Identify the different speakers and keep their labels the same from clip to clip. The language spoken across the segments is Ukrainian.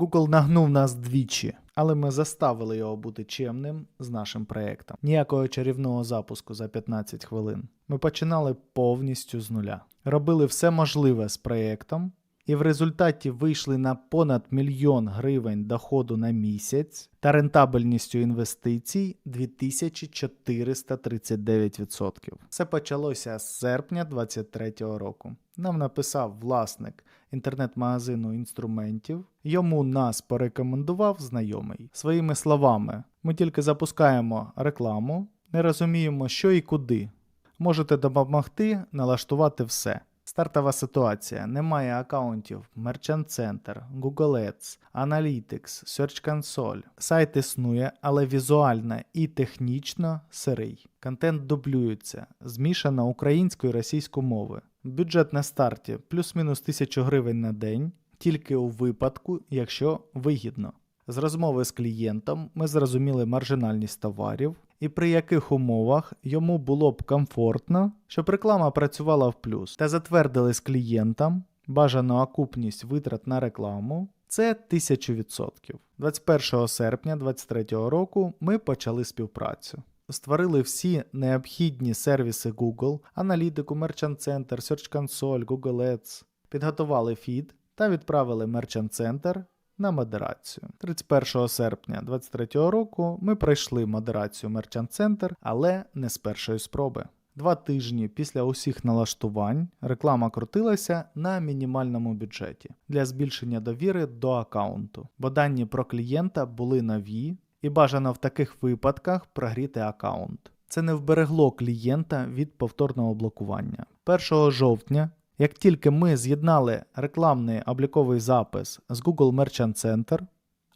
Speaker 1: Google нагнув нас двічі, але ми заставили його бути чемним з нашим проєктом. Ніякого чарівного запуску за 15 хвилин. Ми починали повністю з нуля. Робили все можливе з проєктом, і в результаті вийшли на понад мільйон гривень доходу на місяць та рентабельністю інвестицій 2439%. Все почалося з серпня 2023 року. Нам написав власник інтернет-магазину інструментів. Йому нас порекомендував знайомий. Своїми словами, ми тільки запускаємо рекламу, не розуміємо, що і куди. Можете допомогти налаштувати все. Стартова ситуація. Немає аккаунтів Merchant Center, Google Ads, Analytics, Search Console. Сайт існує, але візуально і технічно сирий. Контент дублюється, змішано українською і російською мови. Бюджет на старті плюс-мінус 1000 гривень на день, тільки у випадку, якщо вигідно. З розмови з клієнтом ми зрозуміли маржинальність товарів і при яких умовах йому було б комфортно, щоб реклама працювала в плюс, та затвердили з клієнтом бажану окупність витрат на рекламу. Це 1000%. 21 серпня 2023 року ми почали співпрацю. Створили всі необхідні сервіси Google, аналітику, Merchant Center, Search Console, Google Ads, підготували фід та відправили Merchant Center на модерацію. 31 серпня 2023 року ми пройшли модерацію Merchant Center, але не з першої спроби. Два тижні після усіх налаштувань реклама крутилася на мінімальному бюджеті для збільшення довіри до аккаунту, бо дані про клієнта були нові і бажано в таких випадках прогріти аккаунт. Це не вберегло клієнта від повторного блокування. 1 жовтня як тільки ми з'єднали рекламний обліковий запис з Google Merchant Center,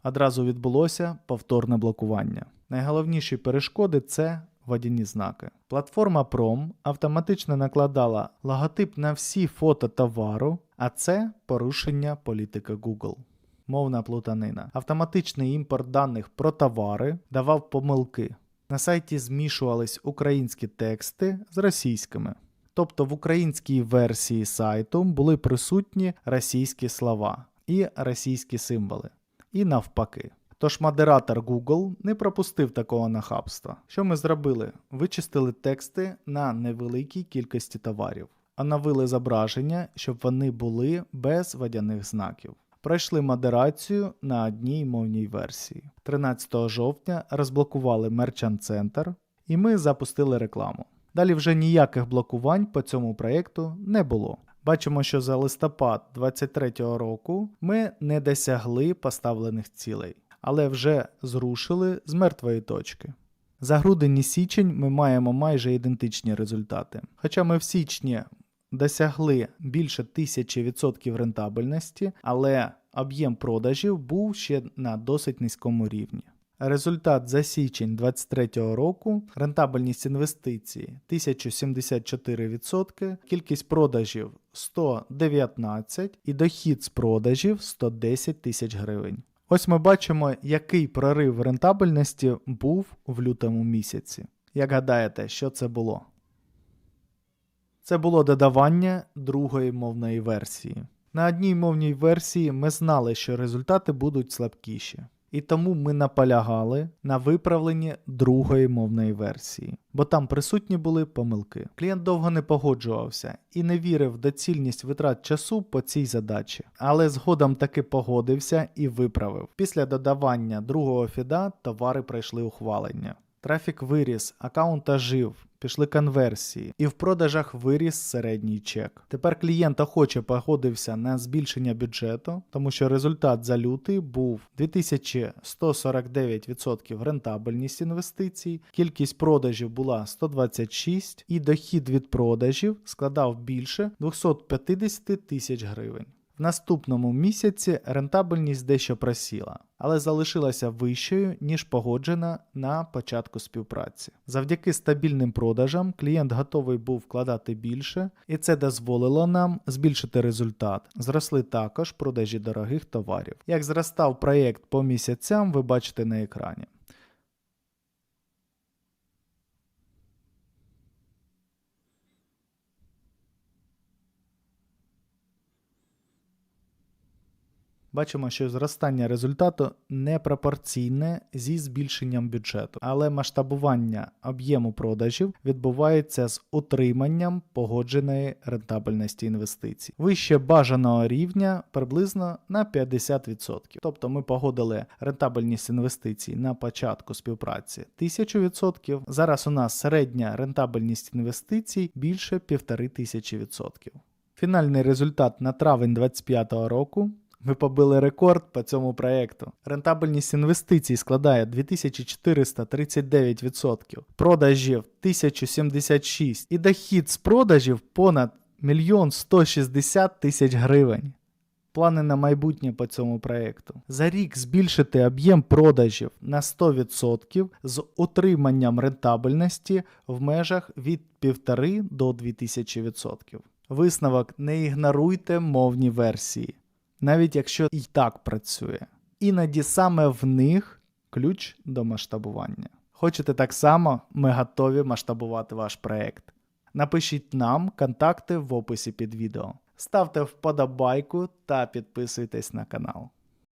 Speaker 1: одразу відбулося повторне блокування. Найголовніші перешкоди це водяні знаки. Платформа Prom автоматично накладала логотип на всі фото товару, а це порушення політики Google. Мовна плутанина. Автоматичний імпорт даних про товари давав помилки. На сайті змішувались українські тексти з російськими. Тобто в українській версії сайту були присутні російські слова і російські символи, і навпаки. Тож модератор Google не пропустив такого нахабства. Що ми зробили? Вичистили тексти на невеликій кількості товарів, оновили зображення, щоб вони були без водяних знаків. Пройшли модерацію на одній мовній версії. 13 жовтня розблокували Merchant Center і ми запустили рекламу. Далі вже ніяких блокувань по цьому проєкту не було. Бачимо, що за листопад 2023 року ми не досягли поставлених цілей, але вже зрушили з мертвої точки. За грудень і січень ми маємо майже ідентичні результати. Хоча ми в січні досягли більше 1000% рентабельності, але об'єм продажів був ще на досить низькому рівні. Результат за січень 2023 року, рентабельність інвестицій 1074%, кількість продажів 119 і дохід з продажів 110 тисяч гривень. Ось ми бачимо, який прорив рентабельності був в лютому місяці. Як гадаєте, що це було? Це було додавання другої мовної версії. На одній мовній версії ми знали, що результати будуть слабкіші і тому ми наполягали на виправленні другої мовної версії, бо там присутні були помилки. Клієнт довго не погоджувався і не вірив в доцільність витрат часу по цій задачі, але згодом таки погодився і виправив. Після додавання другого фіда товари пройшли ухвалення. Трафік виріс, аккаунт ожив, пішли конверсії, і в продажах виріс середній чек. Тепер клієнт охоче погодився на збільшення бюджету, тому що результат за лютий був 2149% рентабельність інвестицій, кількість продажів була 126 і дохід від продажів складав більше 250 тисяч гривень. В наступному місяці рентабельність дещо просіла, але залишилася вищою, ніж погоджена на початку співпраці. Завдяки стабільним продажам клієнт готовий був вкладати більше, і це дозволило нам збільшити результат. Зросли також продажі дорогих товарів. Як зростав проєкт по місяцям, ви бачите на екрані. Бачимо, що зростання результату непропорційне зі збільшенням бюджету, але масштабування об'єму продажів відбувається з утриманням погодженої рентабельності інвестицій. Вище бажаного рівня приблизно на 50%. Тобто ми погодили рентабельність інвестицій на початку співпраці 1000%. Зараз у нас середня рентабельність інвестицій більше 1500%. Фінальний результат на травень 2025 року. Ми побили рекорд по цьому проєкту. Рентабельність інвестицій складає 2439%, продажів 1076 і дохід з продажів понад 1 160 тисяч гривень. Плани на майбутнє по цьому проєкту. За рік збільшити об'єм продажів на 100% з утриманням рентабельності в межах від 1,5 до 2000%. Висновок не ігноруйте мовні версії, навіть якщо і так працює. Іноді саме в них ключ до масштабування. Хочете так само, ми готові масштабувати ваш проект. Напишіть нам контакти в описі під відео. Ставте вподобайку та підписуйтесь на канал.